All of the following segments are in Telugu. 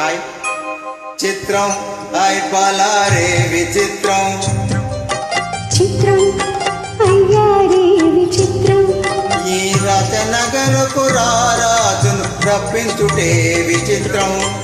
హాయ్. చిత్రం హాయ్ పాలారే విచిత్రం. చిత్రం అయ్యారే విచిత్రం. ఈ రచనగరకు రారాజును రప్పించుటే విచిత్రం.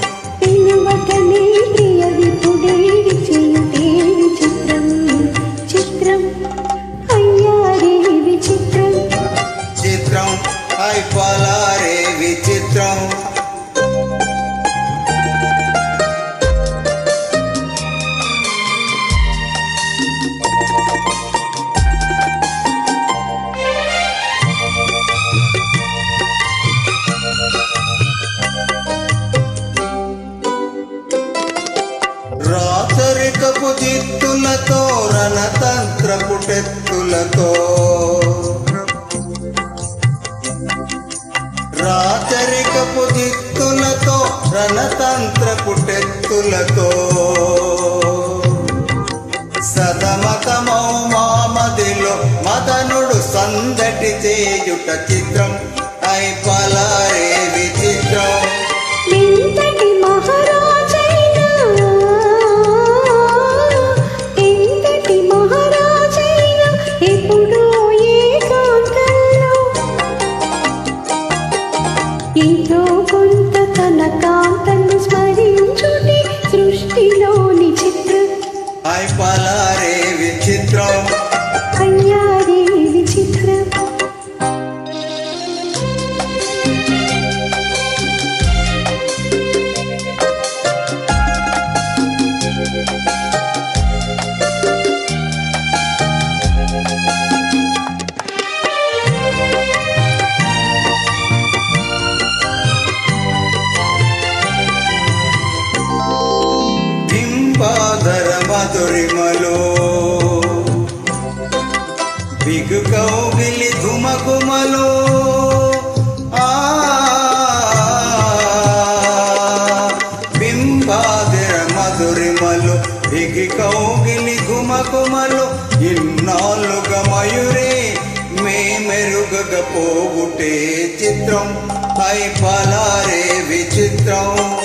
రాచరికపు రణతంత్ర పుటెత్తులతో రాచరికపు దిత్తులతో రణతంత్ర పుటెత్తులతో సదమతమౌ మామదిలో మదనుడు సందటి చేయుట చిత్రం. బింబాధర మధురిమలో బిగు కౌగిలి ధుమకుమలో బింబాదిర మధురిమలు. మధురిమలో బిగి కౌగిలి ఘుమకుమలు ఇన్నాళ్ళుగ మయూరే మే మెరుగకపోగుటే చిత్రం. హై పలారే విచిత్రం.